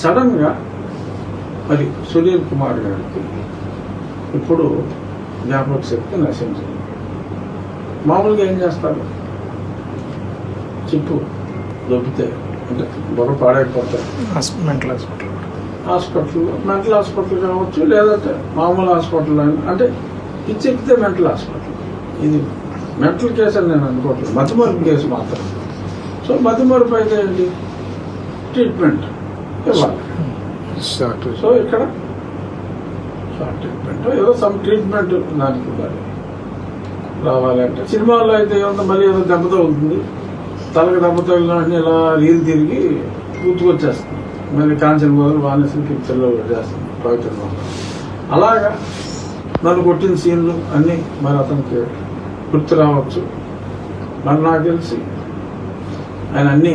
సడన్గా మరి సునీల్ కుమార్ గారికి ఇప్పుడు జ్ఞాపక శక్తి నశించింది. మామూలుగా ఏం చేస్తారు? చెప్పు దొబ్బితే అంటే బుర్ర పాడైపోతాయి. Mental hospital. Hospital mental hospital కావచ్చు లేదంటే మామూలు హాస్పిటల్ అంటే ఇచ్చెక్కితే మెంటల్ హాస్పిటల్. ఇది మెంటల్ కేసు అని నేను అనుకోవట్లేదు. మతిమరుపు కేసు మాత్రం సో మతిమరుపు అయితే ఏంటి? ట్రీట్మెంట్. ఇవ్వాలి సో ఇక్కడ షార్ట్ ట్రీట్మెంట్ ఏదో సమ్ ట్రీట్మెంట్ దానికి ఇవ్వాలి రావాలంటే. సినిమాల్లో అయితే ఏమన్నా మళ్ళీ ఏదో దెబ్బ తగులుతుంది తలకు దెబ్బ తగిలిన వెంటనే ఇలా రీల్ తిరిగి గుర్తుకొచ్చేస్తుంది. మళ్ళీ కాంచన్ బదులు వానసులు పిక్చర్లో చేస్తుంది. పవిత్రంగా అలాగా నన్ను కొట్టిన సీన్లు అన్నీ మరి అతనికి గుర్తు రావచ్చు. మరి నాకు తెలిసి ఆయన అన్నీ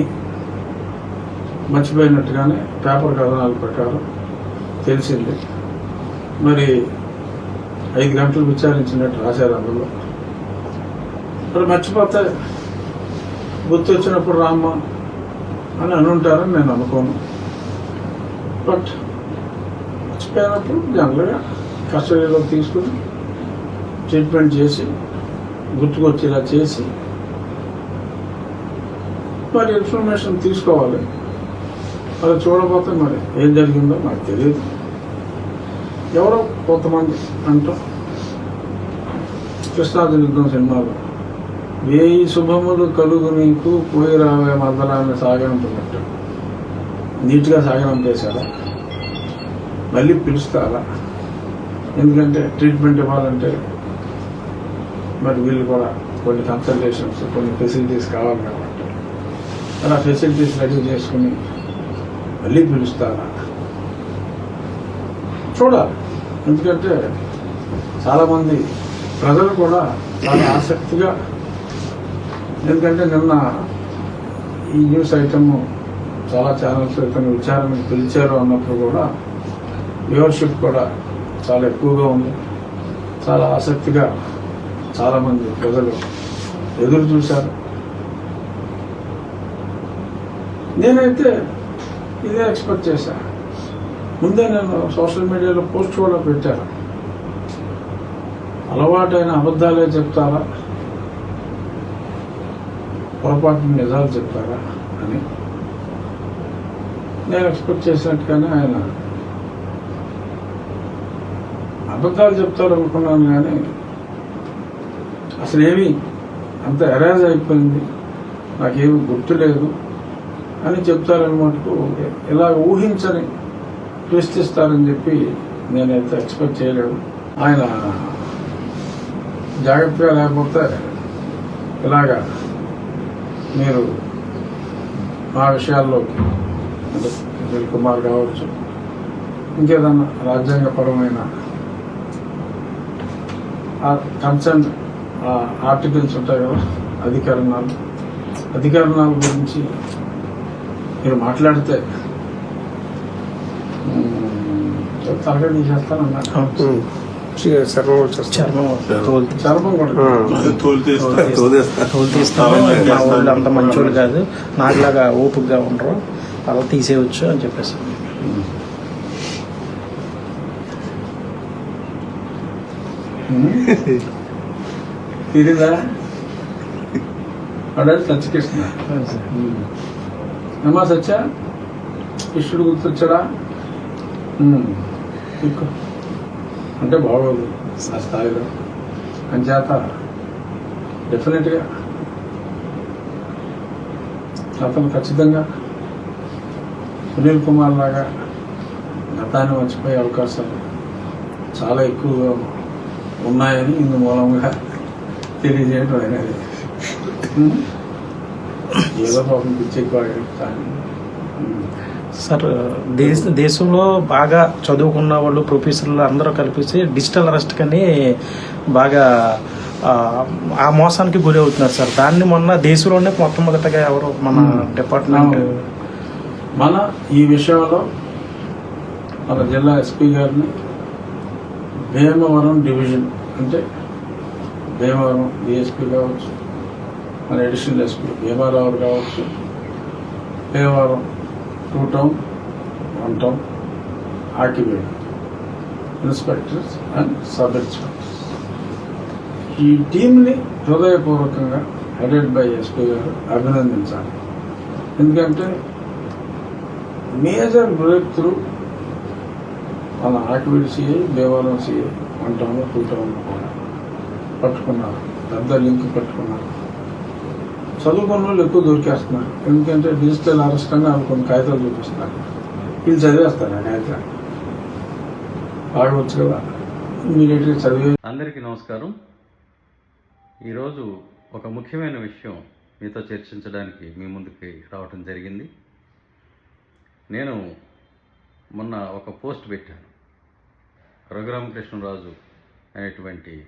మర్చిపోయినట్టుగానే పేపర్ కథనాల ప్రకారం తెలిసింది. మరి ఐదు గంటలు విచారించినట్టు రాశారు అందులో. మరి మర్చిపోతే గుర్తు వచ్చినప్పుడు రామ్మ అని అనుంటారని నేను అనుకోను. బట్ మర్చిపోయినప్పుడు జనరల్గా కస్టడీలో తీసుకుని ట్రీట్మెంట్ చేసి గుర్తుకొచ్చేలా చేసి మరి ఇన్ఫర్మేషన్ తీసుకోవాలి. అది చూడబోతే మరి ఏం జరిగిందో నాకు తెలియదు. ఎవరో కొంతమంది అంటాం కృష్ణాది యుద్ధం సినిమాలో వేయి శుభములు కలుగు నీకు పోయి రావే మద్దలాన్ని సాగనంటున్నట్టు నీట్గా సాగనంపేశారా మళ్ళీ పిలుస్తారా? ఎందుకంటే ట్రీట్మెంట్ ఇవ్వాలంటే మరి వీళ్ళు కూడా కొన్ని కన్సల్టేషన్స్ కొన్ని ఫెసిలిటీస్ కావాలి కాబట్టి. అలా ఫెసిలిటీస్ రెడీ చేసుకుని మళ్ళీ పిలుస్తారా చూడాలి. ఎందుకంటే చాలామంది ప్రజలు కూడా చాలా ఆసక్తిగా ఎందుకంటే నిన్న ఈ న్యూస్ ఐటమ్ చాలా ఛానల్స్ కొన్ని విచారణకు పిలిచారు అన్నప్పుడు కూడా వ్యూవర్షిప్ కూడా చాలా ఎక్కువగా ఉంది. చాలా ఆసక్తిగా చాలామంది ప్రజలు ఎదురు చూశారు. నేనైతే ఇదే ఎక్స్పెక్ట్ చేశాను ముందే నేను సోషల్ మీడియాలో పోస్ట్ కూడా పెట్టాను. అలవాటైన అబద్ధాలే చెప్తారా? పొరపాటు నిజాలు చెప్తారా అని. నేను ఎక్స్పెక్ట్ చేసినట్టుగానే ఆయన అబద్ధాలు చెప్తారు అనుకున్నాను కానీ అసలు ఏమి అంత ఎరేజ్ అయిపోయింది. నాకేమి గుర్తు లేదు అని చెప్తారని ఇలా ఊహించని ట్విస్ట్ ఇస్తారని చెప్పి నేనైతే ఎక్స్పెక్ట్ చేయలేదు. ఆయన జాగ్రత్తగా లేకపోతే ఇలాగా మీరు మా విషయాల్లోకి అంటే సునీల్ కుమార్ కావచ్చు ఇంకేదన్నా రాజ్యాంగపరమైన కన్సర్న్ ఆర్టికల్స్ ఉంటాయి కదా అధికరణాలు. అధికరణాల గురించి మీరు మాట్లాడితే. వాళ్ళు అంత మంచోళ్ళు కాదు. నాకులాగా ఓపికగా ఉండరు. అలా తీసేయవచ్చు అని చెప్పేసి. తీరిందా అడాడు అమ్మా సత్య కృష్ణుడు గుర్తొచ్చాడా? అంటే బాగోదు. ఆ స్థాయిలో. అంచేత డెఫినెట్గా అతను ఖచ్చితంగా సునీల్ కుమార్ లాగా గతాన్ని మర్చిపోయే అవకాశాలు చాలా ఎక్కువగా ఉన్నాయని ఇందు మూలంగా తెలియజేయడం అనేది. ఏదో పాపం కానీ. సార్ దేశ దేశంలో బాగా చదువుకున్న వాళ్ళు ప్రొఫెసర్లు అందరూ కలిపేసి డిజిటల్ అరెస్ట్ కని బాగా ఆ, మోసానికి గురి అవుతున్నారు సార్ దాన్ని మొన్న దేశంలోనే మొట్టమొదటగా ఎవరు మన. డిపార్ట్మెంట్. మన ఈ విషయంలో మన జిల్లా ఎస్పీ గారిని భీమవరం డివిజన్ అంటే భీమవరం డిఎస్పీ కావచ్చు మన ఎడిషనల్ ఎస్పీ భీమారావు కావచ్చు Bhimavaram two town one town Akividu inspectors and sub inspectors. ఈ టీంని హృదయపూర్వకంగా హెడెడ్ బై ఎస్పీ గారు అభినందించాలి. ఎందుకంటే మేజర్ బ్రేక్ త్రూ మన Akividu CI Bhimavaram CI one town two town కూడా పట్టుకున్నారు. పెద్ద లింక్ పట్టుకున్నారు. చదువుకున్న వాళ్ళు ఎక్కువ దొరికేస్తున్నారు ఎందుకంటే డిజిటల్ అరెస్ట్ అని వాళ్ళు కొన్ని కాగితాలు చూపిస్తున్నారు. వీళ్ళు చదివేస్తారు ఆ వాడవచ్చు కదా. ఇమీడియట్గా చదివే అందరికీ నమస్కారం. ఈరోజు ఒక ముఖ్యమైన విషయం మీతో చర్చించడానికి మీ ముందుకి రావటం జరిగింది. నేను మొన్న ఒక పోస్ట్ పెట్టాను. రఘురామకృష్ణరాజు అనేటువంటి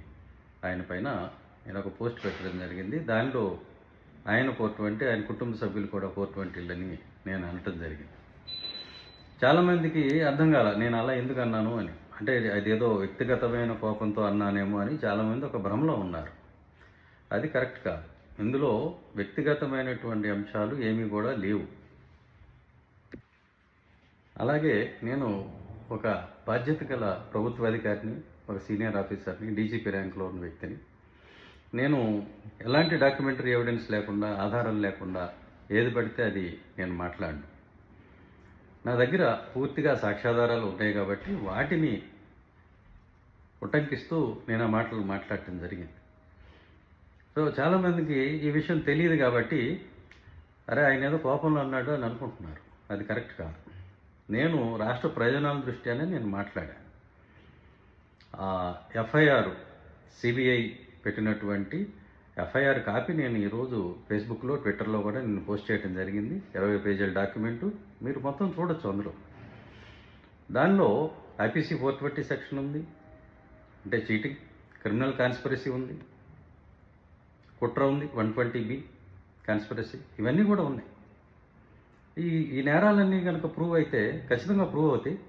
ఆయన పైన నేను ఒక పోస్ట్ పెట్టడం జరిగింది. దానిలో ఆయన ఫోర్ ట్వంటీ ఆయన కుటుంబ సభ్యులు కూడా ఫోర్ ట్వంటీలని నేను అనటం జరిగింది. చాలామందికి అర్థం కాల నేను అలా ఎందుకు అన్నాను అని. అంటే అదేదో వ్యక్తిగతమైన కోపంతో అన్నానేమో అని చాలామంది ఒక భ్రమలో ఉన్నారు. అది కరెక్ట్ కాదు. ఇందులో వ్యక్తిగతమైనటువంటి అంశాలు ఏమీ కూడా లేవు. అలాగే నేను ఒక బాధ్యత గల ప్రభుత్వ అధికారిని ఒక సీనియర్ ఆఫీసర్ని డీజీపీ ర్యాంక్లో ఉన్న వ్యక్తిని నేను ఎలాంటి డాక్యుమెంటరీ ఎవిడెన్స్ లేకుండా ఆధారం లేకుండా ఏది పడితే అది నేను మాట్లాడను. నా దగ్గర పూర్తిగా సాక్ష్యాధారాలు ఉన్నాయి కాబట్టి వాటిని ఉటంకిస్తూ నేను ఆ మాటలు మాట్లాడటం జరిగింది. సో చాలామందికి ఈ విషయం తెలియదు కాబట్టి అరే ఆయన ఏదో కోపంలో అన్నాడు అని అనుకుంటున్నారు. అది కరెక్ట్ కాదు. నేను రాష్ట్ర ప్రయోజనాల దృష్ట్యానే నేను మాట్లాడాను. ఎఫ్ఐఆర్ సిబిఐ పెట్టినటువంటి ఎఫ్ఐఆర్ కాపీ నేను ఈరోజు ఫేస్బుక్లో ట్విట్టర్లో కూడా నేను పోస్ట్ చేయడం జరిగింది. ఇరవై పేజీల డాక్యుమెంటు. మీరు మొత్తం చూడొచ్చు అందులో. దానిలో ఐపీసీ ఫోర్ ట్వంటీ సెక్షన్ ఉంది. అంటే చీటింగ్ క్రిమినల్ కాన్స్పరసీ ఉంది. కుట్ర ఉంది వన్ ట్వంటీ బి కాన్స్పరసీ. ఇవన్నీ కూడా ఉన్నాయి. ఈ ఈ నేరాలన్నీ కనుక ప్రూవ్ అయితే ఖచ్చితంగా ప్రూవ్ అవుతాయి.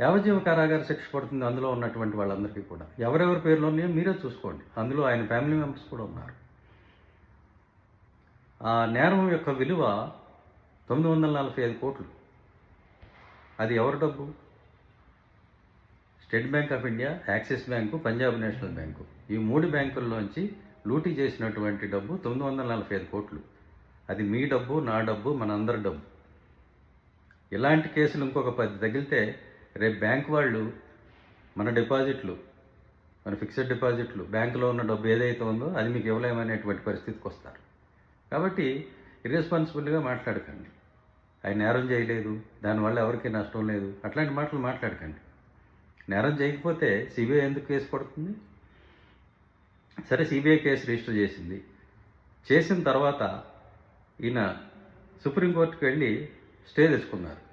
యావజీవ కారాగార శిక్ష పడుతుంది అందులో ఉన్నటువంటి వాళ్ళందరికీ కూడా. ఎవరెవరి పేర్లు ఉన్నాయో మీరే చూసుకోండి. అందులో ఆయన ఫ్యామిలీ మెంబర్స్ కూడా ఉన్నారు. ఆ నేరం యొక్క విలువ తొమ్మిది వందల నలభై ఐదు కోట్లు. అది ఎవరి డబ్బు? State Bank of India Axis Bank Punjab National Bank. ఈ మూడు బ్యాంకుల్లోంచి లూటీ చేసినటువంటి డబ్బు తొమ్మిది వందల నలభై ఐదు కోట్లు. అది మీ డబ్బు నా డబ్బు మన అందరి డబ్బు. ఇలాంటి కేసులు ఇంకొక పది తగిలితే రేపు బ్యాంక్ వాళ్ళు మన డిపాజిట్లు మన ఫిక్స్డ్ డిపాజిట్లు బ్యాంకులో ఉన్న డబ్బు ఏదైతే ఉందో అది మీకు ఇవ్వలేమనేటువంటి పరిస్థితికి వస్తారు. కాబట్టి ఇర్రెస్పాన్సిబుల్గా మాట్లాడకండి. ఆయన నేరం చేయలేదు దానివల్ల ఎవరికీ నష్టం లేదు అట్లాంటి మాటలు మాట్లాడకండి. నేరం చేయకపోతే సిబిఐ ఎందుకు కేసు పడుతుంది? సరే సిబిఐ కేసు రిజిస్టర్ చేసింది. చేసిన తర్వాత ఈయన సుప్రీంకోర్టుకు వెళ్ళి స్టే తెచ్చుకున్నారు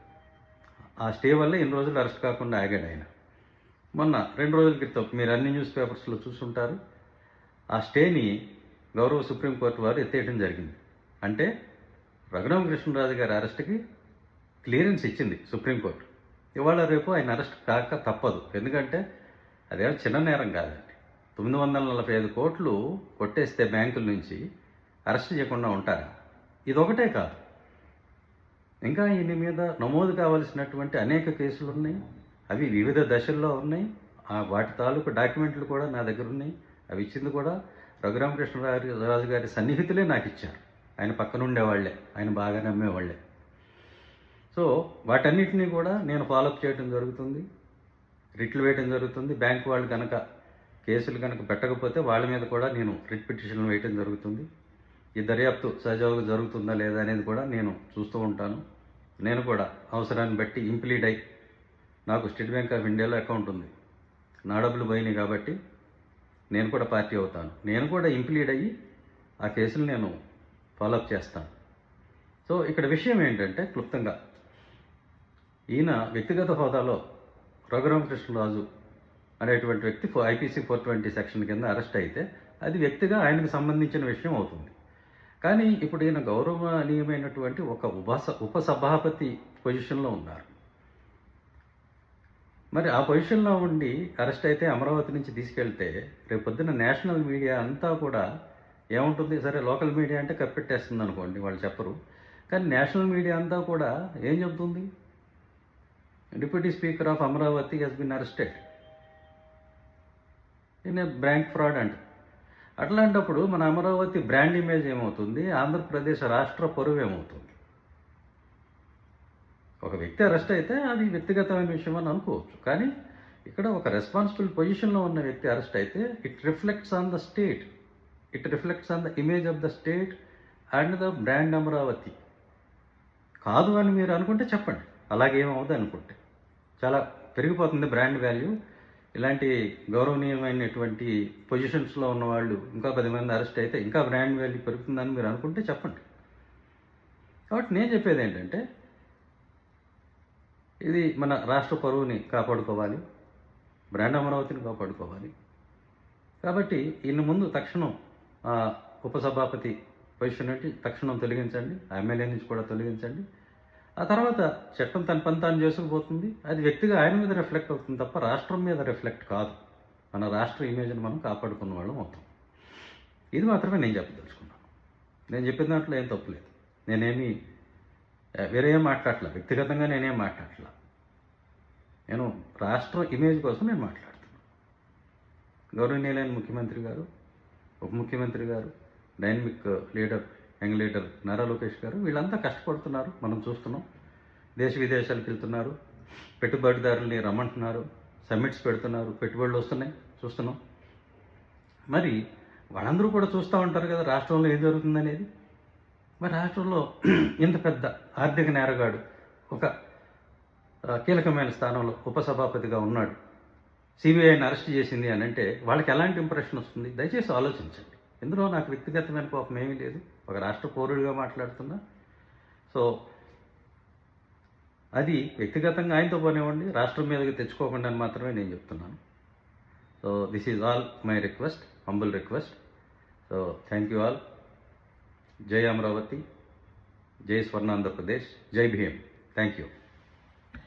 ఆ స్టే వల్ల ఇన్ని రోజులు అరెస్ట్ కాకుండా ఆగాడు ఆయన. మొన్న రెండు రోజుల క్రితం మీరు అన్ని న్యూస్ పేపర్స్లో చూసుంటారు. ఆ స్టేని గౌరవ సుప్రీంకోర్టు వారు ఎత్తేయడం జరిగింది. అంటే రఘురామకృష్ణరాజు గారి అరెస్ట్కి క్లియరెన్స్ ఇచ్చింది సుప్రీంకోర్టు ఇవాళ రేపు ఆయన అరెస్ట్ కాక తప్పదు. ఎందుకంటే అదేమో చిన్న నేరం కాదండి. తొమ్మిది వందల నలభై ఐదు కోట్లు కొట్టేస్తే బ్యాంకుల నుంచి అరెస్ట్ చేయకుండా ఉంటారా. ఇదొకటే కాదు. ఇంకా ఈయన మీద నమోదు కావాల్సినటువంటి అనేక కేసులు ఉన్నాయి. అవి వివిధ దశల్లో ఉన్నాయి. ఆ వాటి తాలూకు డాక్యుమెంట్లు కూడా నా దగ్గర ఉన్నాయి. అవి ఇచ్చింది కూడా రఘురామకృష్ణరాజు రాజు గారి సన్నిహితులే నాకు ఇచ్చారు. ఆయన పక్కన ఉండేవాళ్ళే. ఆయన బాగా నమ్మేవాళ్ళే. సో వాటన్నిటినీ కూడా నేను ఫాలోఅప్ చేయడం జరుగుతుంది. రిట్లు వేయడం జరుగుతుంది. బ్యాంక్ వాళ్ళు కనుక కేసులు కనుక పెట్టకపోతే వాళ్ళ మీద కూడా నేను రిట్ పిటిషన్లు వేయడం జరుగుతుంది. ఈ దర్యాప్తు సజావుగా జరుగుతుందా లేదా అనేది కూడా నేను చూస్తూ ఉంటాను. నేను కూడా అవసరాన్ని బట్టి ఇంప్లీడ్ అయి నాకు స్టేట్ బ్యాంక్ ఆఫ్ ఇండియాలో అకౌంట్ ఉంది. నా డబ్బులు పోయినాయి కాబట్టి నేను కూడా పార్టీ అవుతాను. నేను కూడా ఇంప్లీడ్ అయ్యి ఆ కేసులు నేను ఫాలోఅప్ చేస్తాను. సో ఇక్కడ విషయం ఏంటంటే క్లుప్తంగా ఈయన వ్యక్తిగత హోదాలో రఘురామకృష్ణరాజు అనేటువంటి వ్యక్తి ఐపీసీ ఫోర్ ట్వంటీ సెక్షన్ కింద అరెస్ట్ అయితే అది వ్యక్తిగా ఆయనకు సంబంధించిన విషయం అవుతుంది. కానీ ఇప్పుడు ఈయన గౌరవనీయమైనటువంటి ఒక ఉపస ఉపసభాపతి పొజిషన్లో ఉన్నారు. మరి ఆ పొజిషన్లో ఉండి అరెస్ట్ అయితే అమరావతి నుంచి తీసుకెళ్తే రేపు పొద్దున్న నేషనల్ మీడియా అంతా కూడా ఏముంటుంది? సరే లోకల్ మీడియా అంటే కప్పెట్టేస్తుంది అనుకోండి వాళ్ళు చెప్పరు. కానీ నేషనల్ మీడియా అంతా కూడా ఏం చెబుతుంది? Deputy speaker of Amaravati has been arrested. In a bank fraud అంట. అట్లాంటప్పుడు మన అమరావతి బ్రాండ్ ఇమేజ్ ఏమవుతుంది? ఆంధ్రప్రదేశ్ రాష్ట్ర పరువు ఏమవుతుంది? ఒక వ్యక్తి అరెస్ట్ అయితే అది వ్యక్తిగతమైన విషయం అని అనుకోవచ్చు. కానీ ఇక్కడ ఒక రెస్పాన్సిబుల్ పొజిషన్లో ఉన్న వ్యక్తి అరెస్ట్ అయితే it reflects on the state it reflects on the image of the state and the brand Amaravati కాదు అని మీరు అనుకుంటే చెప్పండి. అలాగేమవుతుంది అనుకుంటే. చాలా పెరిగిపోతుంది బ్రాండ్ వాల్యూ ఇలాంటి గౌరవనీయమైనటువంటి పొజిషన్స్లో ఉన్న వాళ్ళు ఇంకా పది మంది అరెస్ట్ అయితే ఇంకా బ్రాండ్ వాల్యూ పెరుగుతుందని మీరు అనుకుంటే చెప్పండి. కాబట్టి నేను చెప్పేది ఏంటంటే ఇది మన రాష్ట్ర పరువుని కాపాడుకోవాలి బ్రాండ్ అమరావతిని కాపాడుకోవాలి. కాబట్టి ఇన్ని ముందు తక్షణం ఆ, ఉపసభాపతి పొజిషన్ నుండి తక్షణం తొలగించండి ఎమ్మెల్యే నుంచి కూడా తొలగించండి. ఆ తర్వాత చట్టం తన పని తాను చేసుకుపోతుంది. అది వ్యక్తిగా ఆయన మీద రిఫ్లెక్ట్ అవుతుంది తప్ప రాష్ట్రం మీద రిఫ్లెక్ట్ కాదు. మన రాష్ట్ర ఇమేజ్ని మనం కాపాడుకున్న వాళ్ళం అవుతాం. ఇది మాత్రమే నేను చెప్పదలుచుకున్నాను. నేను చెప్పిన దాంట్లో ఏం తప్పులేదు నేనేమి వేరే ఏం మాట్లాడట్లా. వ్యక్తిగతంగా నేనేం మాట్లాడట్లా. నేను రాష్ట్ర ఇమేజ్ కోసం నేను మాట్లాడుతున్నాను గౌరవనీయులైన ముఖ్యమంత్రి గారు ఉప ముఖ్యమంత్రి గారు dynamic leader young leader Nara Lokesh గారు వీళ్ళంతా కష్టపడుతున్నారు. మనం చూస్తున్నాం. దేశ విదేశాలకు వెళ్తున్నారు. పెట్టుబడిదారుల్ని రమ్మంటున్నారు. సమ్మిట్స్ పెడుతున్నారు. పెట్టుబడులు వస్తున్నాయి. చూస్తున్నాం. మరి వాళ్ళందరూ కూడా చూస్తూ ఉంటారు కదా రాష్ట్రంలో ఏం జరుగుతుందనేది. మరి రాష్ట్రంలో ఇంత పెద్ద ఆర్థిక నేరగాడు ఒక కీలకమైన స్థానంలో ఉపసభాపతిగా ఉన్నాడు. సిబిఐని అరెస్ట్ చేసింది అని అంటే వాళ్ళకి ఎలాంటి ఇంప్రెషన్ వస్తుంది? దయచేసి ఆలోచించండి. ఇందులో నాకు వ్యక్తిగతమైన కోపం ఏమీ లేదు. ఒక రాష్ట్ర పౌరుడిగా మాట్లాడుతున్నా. సో అది వ్యక్తిగతంగా ఆయనతో పోనివ్వండి రాష్ట్రం మీదకి తెచ్చుకోకుండా అని మాత్రమే నేను చెప్తున్నాను. So this is all my request humble request so thank you all జై అమరావతి జై స్వర్ణ ఆంధ్రప్రదేశ్ జై భీమ్. Thank you